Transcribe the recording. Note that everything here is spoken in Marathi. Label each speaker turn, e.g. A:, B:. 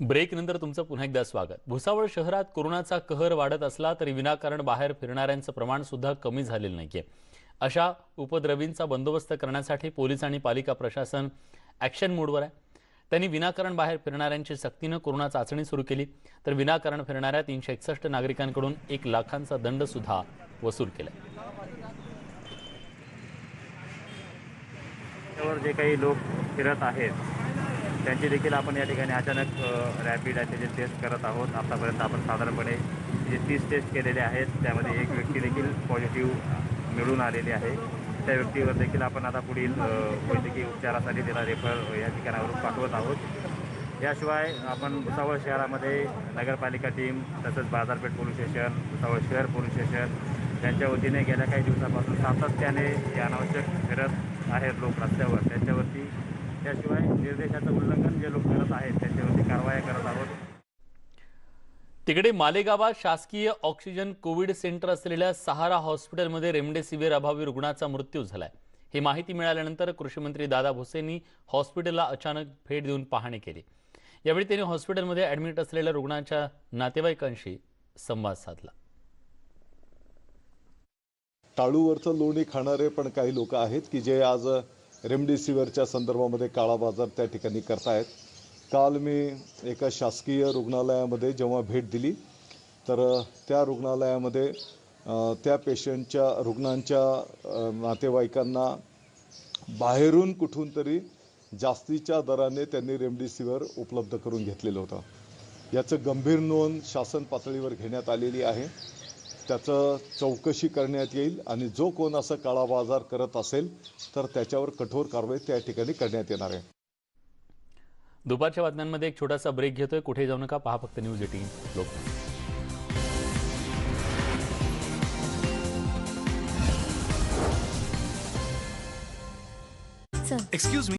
A: ब्रेक नंतर तुमचं पुन्हा एकदा स्वागत. भुसावळ शहरात कोरोनाचा कहर वाढत असला तरी विनाकारण बाहेर फिरणाऱ्यांचं प्रमाण सुद्धा कमी झालेलं नाहीये. अशा उपद्रवींचा बंदोबस्त करण्यासाठी पोलीस आणि पालिका प्रशासन ॲक्शन मोडवर आहे. त्यांनी विनाकारण बाहेर फिरणाऱ्यांची सक्तीनं कोरोना चाचणी सुरू केली. तर विनाकारण फिरणाऱ्या तीनशे एकसष्ट नागरिकांकडून एक लाखांचा दंड सुद्धा वसूल केला
B: जे काही लोक फिरत आहेत त्यांची देखील आपण या ठिकाणी अचानक रॅपिड अँटीजन टेस्ट करत आहोत आतापर्यंत आपण साधारणपणे जे तीस टेस्ट केलेले आहेत त्यामध्ये एक व्यक्ती देखील पॉझिटिव्ह मिळून आलेली आहे. त्या व्यक्तीवर देखील आपण आता पुढील वैद्यकीय उपचारासाठी त्याला रेफर या ठिकाणावरून पाठवत आहोत. याशिवाय आपण भुसावळ शहरामध्ये नगरपालिका टीम तसंच बाजारपेठ पोलीस स्टेशन भुसावळ शहर पोलीस स्टेशन त्यांच्या वतीने गेल्या काही दिवसापासून सातत्याने हे अनावश्यक फिरत आहेत लोक रस्त्यावर. त्यांच्यावरती त्याशिवाय निर्देशाचं उल्लंघन जे लोक करत आहेत त्यांच्यावरती कारवाया करत आहोत.
A: तिकडे मालेगावात शासकीय ऑक्सिजन कोविड सेंटर असलेल्या सहारा हॉस्पिटलमध्ये रेमडेसिवीर अभावी रुग्णाचा मृत्यू झालाय. ही माहिती मिळाल्यानंतर कृषीमंत्री दादा भुसेंनी हॉस्पिटलला अचानक भेट देऊन पाहणी केली. यावेळी त्यांनी हॉस्पिटलमध्ये ऍडमिट असलेल्या रुग्णाच्या नातेवाईकांशी संवाद साधला.
C: टाळूवरचं लोणी खाणारे पण काही लोक आहेत की जे आज रेमडेसिवीरच्या संदर्भामध्ये काळा बाजार त्या ठिकाणी करतायत. काल मी एका शासकीय रुग्णालयामध्ये जेव्हा भेट दिली तर त्या रुग्णालयामध्ये त्या पेशंटच्या रुग्णांच्या नातेवाईकांना बाहेरून कुठून तरी जास्तीच्या दराने त्यांनी रेमडेसिवीर उपलब्ध करून घेतलेलं होतं. याचं गंभीर नोंद शासन पातळीवर घेण्यात आलेली आहे. त्याचं चौकशी करण्यात येईल आणि जो कोण असं काळा बाजार करत असेल तर त्याच्यावर कठोर कारवाई त्या ठिकाणी करण्यात येणार आहे.
A: दुपारच्या बातम्यांमध्ये एक छोटासा ब्रेक घेतोय. कुठे जाऊ नका पहा फक्त न्यूज एटीन. लोक
D: Excuse me.